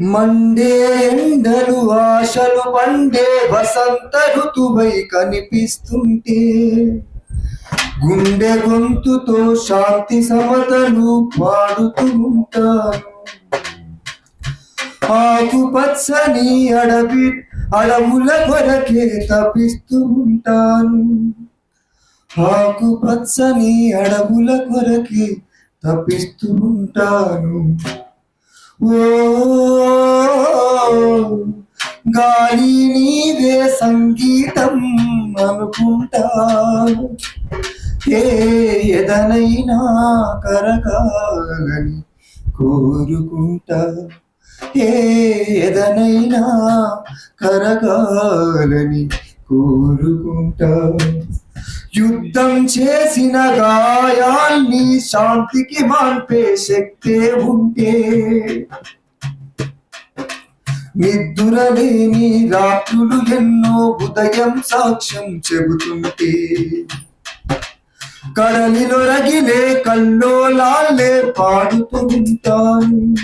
Monday ఎండలు ఆశలు పండే వసంత ఋతువై కనిపిస్తుంటే గుండె గొంతుతో శాంతి సమతలు పాడుతూ ఉంటాను ఆకుపచ్చని అడవి అడవుల కొరకే తపిస్తూ ఉంటాను. ఆకుపచ్చని అడవుల కొరకే తపిస్తూ ఉంటాను. ఓ ఏ ఎదనైనా కరగాలని కోరుకుంటా. ఏ ఎదనైనా కరగాలని కోరుకుంటా. యుద్ధం చేసిన గాయాల్ని శాంతికి మాన్పే శక్తే ఉంటే. నిద్దురలేని రాత్రులు ఎన్నో ఉదయం సాక్ష్యం చెబుతుంటే. కడలిలో రగిలే కల్లోలాలే పాడుతూ ఉంటాను.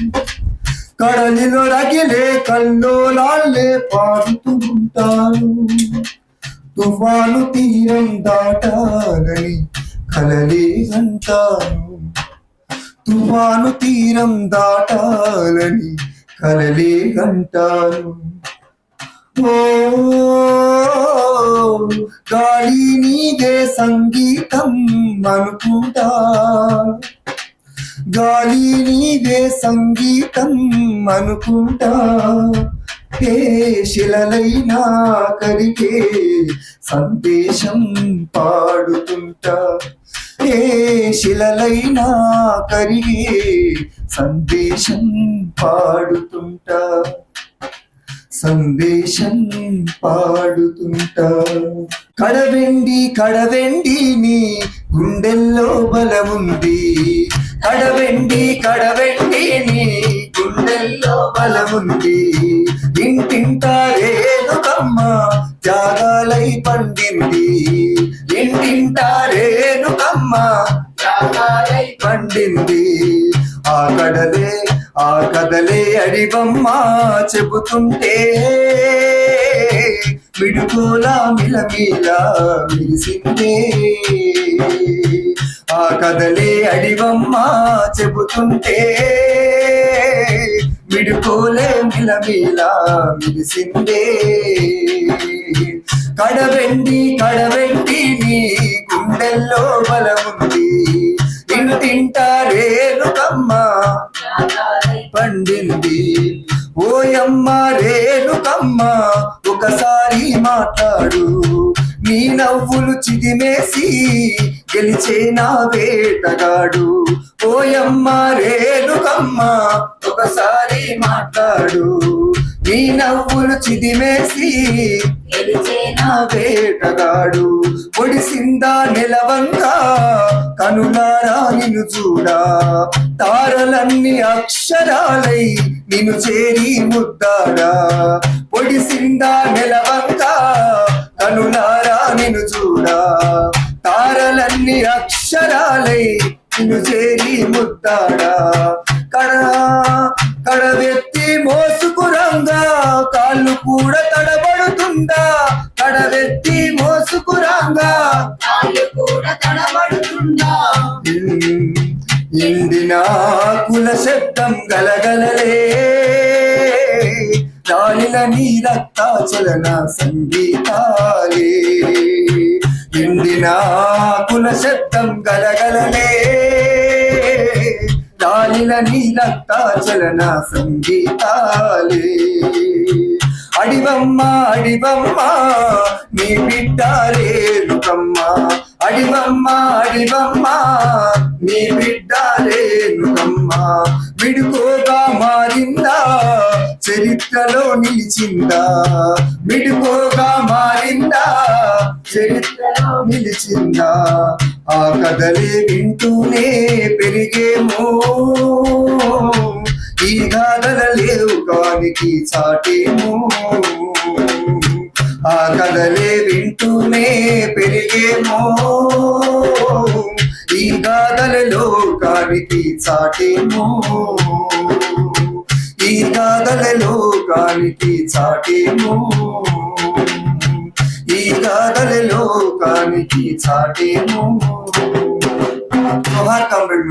కడలిలో రగిలే కల్లోలాలే పాడుతూ ఉంటాను. తుఫాను తీరం దాటాలని కలలే అంటాను తుఫాను తీరం దాటాలని కలలి అంటాను ఓ గాలి నీదే సంగీతం అనుకుంటా. గాలి సంగీతం అనుకుంటా. ఏ శిలలైనా కరిగే సందేశం పాడుతుంటా. శిలలైనా కరిగే సందేశం పాడుతుంటా. సందేశం పాడుతుంటా. కడవెండి కడవెండి నీ గుండెల్లో బలముంది. కడవెండి కడవెండి నీ గుండెల్లో బలముంది. పండింది ఆ కడలే ఆ కదలే అడివమ్మ చెబుతుంటే మిడుకోలా మిలమీలా మిలిసిందే ఆ కదలే అడివమ్మ చెబుతుంటే మిడుకోలే మిలమీలా మిలిసిందే కడవెండి కడవెండి నీ గుండెల్లో బలముంది. ఇంటింటా పండింది ఓయమ్మ రేణుకమ్మ ఒకసారి మాట్లాడు. నీ నవ్వులు చిదిమేసి గెలిచే నా వేటగాడు. ఓయమ్మ రేణుకమ్మ ఒకసారి మాట్లాడు. నీ నవ్వులు చిదిమేసి గెలిచే నా వేటగాడు. ఒడిసిందా నిలవంగా కనులారా నిన్ను చూడా. తారలన్నీ అక్షరాలై నిన్ను చేరి ముద్దాడా. ఒడిసిందా నిలవంగా కనులారా నిన్ను చూడా. తారలన్నీ అక్షరాలై నిన్ను చేరి ముద్దాడా. కడ కడవెత్తి మోసుకురంగా కాళ్ళు కూడా తడబడుతుందా ఎండిన కుల శబ్దం గలగలలే రాలిన నీ రక్తాచలన సంగీతాలే ఎండిన కుల శబ్దం గలగలలే రాలిన నీ రక్తాచలన సంగీతాలే అడివమ్మ అడివమ్మ నీ బిడ్డారే రుకమ్మ అడివమ్మ అడివమ్మ నీ బిడ్డ రుకమ్మ విడుకోగా మారిందా చరిత్రలో నిలిచిందా. విడుకోగా మారిందా చరిత్రలో నిలిచిందా. ఆ కథలే వింటూనే పెరిగేమో. ఈ గాథల లేవు కానికి చాటేమో. ఆ కథలే వింటూనే పెరిగేమో. ఈ గాథలలో కానికి చాటేమో. ఈ గాథలలో కానికి చాటేమో. ఈ గాథలలో కానికి చాటేమో. జోహార్ కామ్రేడ్